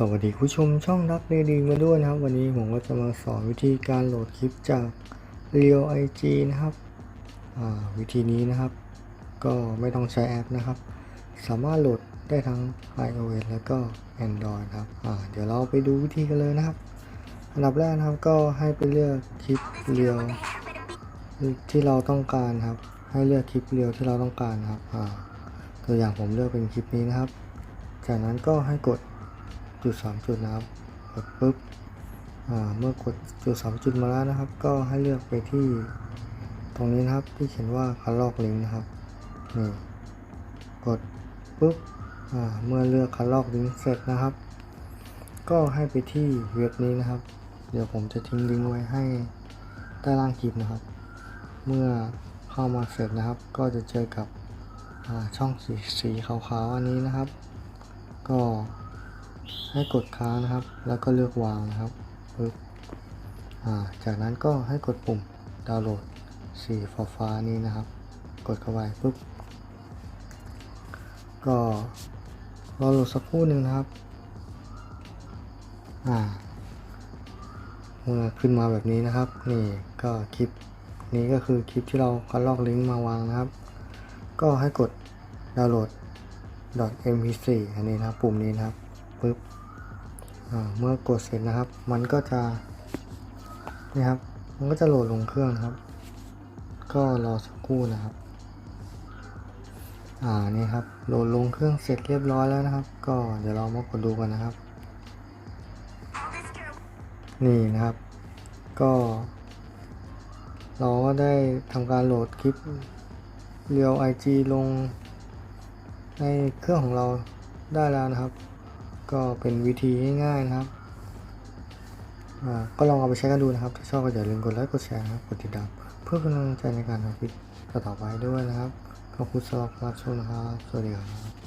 สวัสดีผู้ชมช่องรักดีดีมาด้วยนะครับ วันนี้ผมก็จะมาสอนวิธีการโหลดคลิปจาก Real IG นะครับวิธีนี้นะครับ ก็ไม่ต้องใช้แอปนะครับ สามารถโหลดได้ทั้ง iOS แล้วก็ Android ครับเดี๋ยวเราไปดูวิธีกันเลยนะครับ อันดับแรกนะครับก็ให้ไปเลือกคลิปเรียวที่เราต้องการครับ ให้เลือกคลิปเรียวที่เราต้องการครับตัวอย่างผมเลือกเป็นคลิปนี้นะครับ จากนั้นก็ให้กด จุดสามจุดนะครับกดปุ๊บเมื่อกดจุดสามจุดมาแล้วนะครับ ก็ให้เลือกไปที่ตรงนี้นะครับที่เขียนว่าคัดลอกลิงก์นะครับนี่กดปุ๊บเมื่อเลือกคัดลอกลิงก์เสร็จนะครับ ก็ให้ไปที่เว็บนี้นะครับ เดี๋ยวผมจะทิ้งลิงก์ไว้ให้ใต้ล่างคลิปนะครับ เมื่อเข้ามาเสร็จนะครับ ก็จะเจอกับช่องสีสีขาวๆอันนี้นะครับ ก็ ให้กดค้างนะครับ แล้วก็เลือกวางนะครับปึ๊บอ่าจากนั้นก็ให้กดปุ่มดาวน์โหลดสีฟ้าฟ้านี้นะครับ กดเข้าไปปุ๊บ ก็รอโหลดสักครู่หนึ่งนะครับ อ่าเมื่อขึ้นมาแบบนี้นะครับ นี่ก็คลิปนี้ก็คือคลิปที่เราคัดลอกลิงก์มาวางนะครับ ก็ให้กดดาวน์โหลด .mp4 อันนี้นะครับ ปุ่มนี้นะครับปึ๊บ เมื่อกดเสร็จนะครับ มันก็จะนี่ครับ มันก็จะโหลดลงเครื่องนะครับ ก็รอสักครู่นะครับ อ่านี่ครับ โหลดลงเครื่องเสร็จเรียบร้อยแล้วนะครับ ก็เดี๋ยวเรามากดดูกันนะครับ นี่นะครับ ก็ เราก็ได้ทำการโหลดคลิปเรียว IG ลงในเครื่องของเราได้แล้วนะครับ ก็เป็นวิธีง่ายๆนะครับอ่าก็ลองเอาไปใช้กันดูนะครับ ถ้าชอบก็อย่าลืมกดไลค์ กดแชร์นะครับ กดติดตาม เพื่อเป็นกำลังใจในการทำคลิปต่อไปด้วยนะครับ ขอบคุณสำหรับรับชมนะครับ สวัสดีครับ